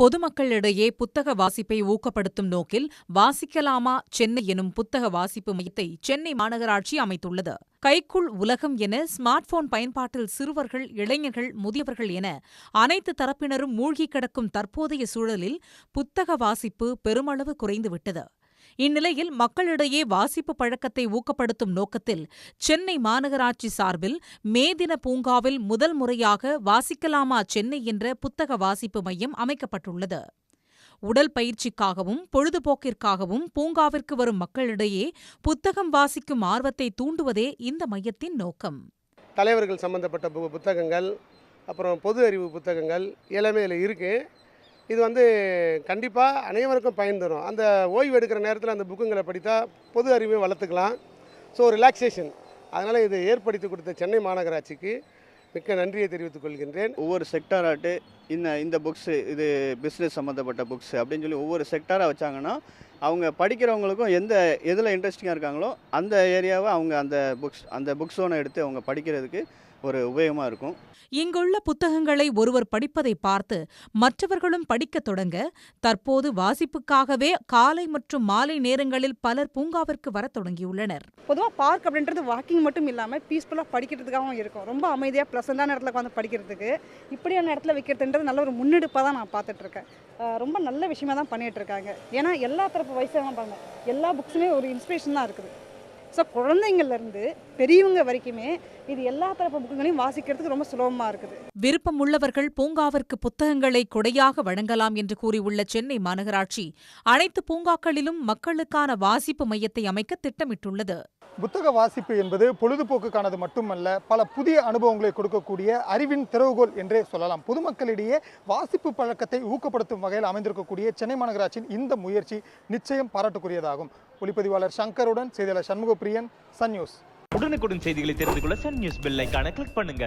பொதுமக்களிடையே புத்தக வாசிப்பை ஊக்கப்படுத்தும் நோக்கில் வாசிக்கலாமா சென்னை எனும் புத்தக வாசிப்பு மையத்தை சென்னை மாநகராட்சி அமைத்துள்ளது. கைக்குள் உலகம் என ஸ்மார்ட் போன் பயன்பாட்டில் சிறுவர்கள் இளைஞர்கள் முதியவர்கள் என அனைத்து தரப்பினரும் மூழ்கிக் கிடக்கும் தற்போதைய சூழலில் புத்தக வாசிப்பு பெருமளவு குறைந்துவிட்டது. இந்நிலையில் மக்களிடையே வாசிப்பு பழக்கத்தை ஊக்கப்படுத்தும் நோக்கத்தில் சென்னை மாநகராட்சி சார்பில் மே தின பூங்காவில் முதல் முறையாக வாசிக்கலாமா சென்னை என்ற புத்தக வாசிப்பு மையம் அமைக்கப்பட்டுள்ளது. உடல் பயிற்சிக்காகவும் பொழுதுபோக்கிற்காகவும் பூங்காவிற்கு வரும் மக்களிடையே புத்தகம் வாசிக்கும் ஆர்வத்தை தூண்டுவதே இந்த மையத்தின் நோக்கம். தலைவர்கள் சம்பந்தப்பட்ட புத்தகங்கள் அப்புறம் பொது அறிவு புத்தகங்கள் எல்லாமே இதில் இருக்குது இது வந்து கண்டிப்பாக அனைவருக்கும் பயன் தரும். அந்த ஓய்வு எடுக்கிற நேரத்தில் அந்த புக்குங்களை படித்தா பொது அறிவை வளர்த்துக்கலாம். ஸோ ரிலாக்ஸேஷன் அதனால் இதை ஏற்படுத்தி கொடுத்த சென்னை மாநகராட்சிக்கு மிக்க நன்றியை தெரிவித்துக் கொள்கின்றேன். ஒவ்வொரு செக்டாராட்டு இந்த இந்த புக்ஸு இது பிஸ்னஸ் சம்மந்தப்பட்ட புக்ஸ் அப்படின்னு சொல்லி ஒவ்வொரு செக்டாராக வச்சாங்கன்னா அவங்க படிக்கிறவங்களுக்கும் எந்த எதில் இன்ட்ரெஸ்டிங்காக இருக்காங்களோ அந்த ஏரியாவை அவங்க அந்த புக்ஸ் அந்த புக்ஸோனை எடுத்து அவங்க படிக்கிறதுக்கு ஒரு உபயோகமாக இருக்கும். இங்குள்ள புத்தகங்களை ஒருவர் படிப்பதை பார்த்து மற்றவர்களும் படிக்கத் தொடங்க தற்போது வாசிப்புக்காகவே காலை மற்றும் மாலை நேரங்களில் பலர் பூங்காவிற்கு வரத் தொடங்கியுள்ளனர். பொதுவாக பார்க் அப்படின்றது வாக்கிங் மட்டும் இல்லாமல் பீஸ்ஃபுல்லாக படிக்கிறதுக்காகவும் இருக்கும். ரொம்ப அமைதியாக ப்ளசண்டான இடத்துல உட்காந்து படிக்கிறதுக்கு இப்படியான இடத்துல வைக்கிறதுன்றது நல்ல ஒரு முன்னெடுப்பாக தான் நான் பார்த்துட்ருக்கேன் ரொம்ப நல்ல விஷயமா தான் பண்ணிட்டு இருக்காங்க. ஏன்னா எல்லா தரப்பு வயசான பாருங்க எல்லா புக்ஸுமே ஒரு இன்ஸ்பிரேஷன் தான் இருக்குது. ஸோ குழந்தைங்கள்லேருந்து பெரியவங்க வரைக்குமே இது எல்லா தரப்பு புக்குகளையும் வாசிக்கிறதுக்கு ரொம்ப சுலபமாக இருக்குது. விருப்பமுள்ளவர்கள் பூங்காவிற்கு புத்தகங்களை கொடையாக வழங்கலாம் என்று கூறியுள்ள சென்னை மாநகராட்சி அனைத்து பூங்காக்களிலும் மக்களுக்கான வாசிப்பு மையத்தை அமைக்க திட்டமிட்டுள்ளது. புத்தக வாசிப்பு என்பது பொழுதுபோக்குக்கானது மட்டுமல்ல பல புதிய அனுபவங்களை கொடுக்கக்கூடிய அறிவின் திறவுகோல் என்றே சொல்லலாம். பொதுமக்களிடையே வாசிப்பு பழக்கத்தை ஊக்கப்படுத்தும் வகையில் அமைந்திருக்கக்கூடிய சென்னை மாநகராட்சியின் இந்த முயற்சி நிச்சயம் பாராட்டுக்குரியதாகும். ஒளிப்பதிவாளர் சங்கருடன் செய்தியாளர் சண்முகப்பிரியன் சன் நியூஸ். உடனுக்குடன் செய்திகளை தெரிந்து கொள்ள சன் நியூஸ் பெல் ஐகானை கிளிக் பண்ணுங்க.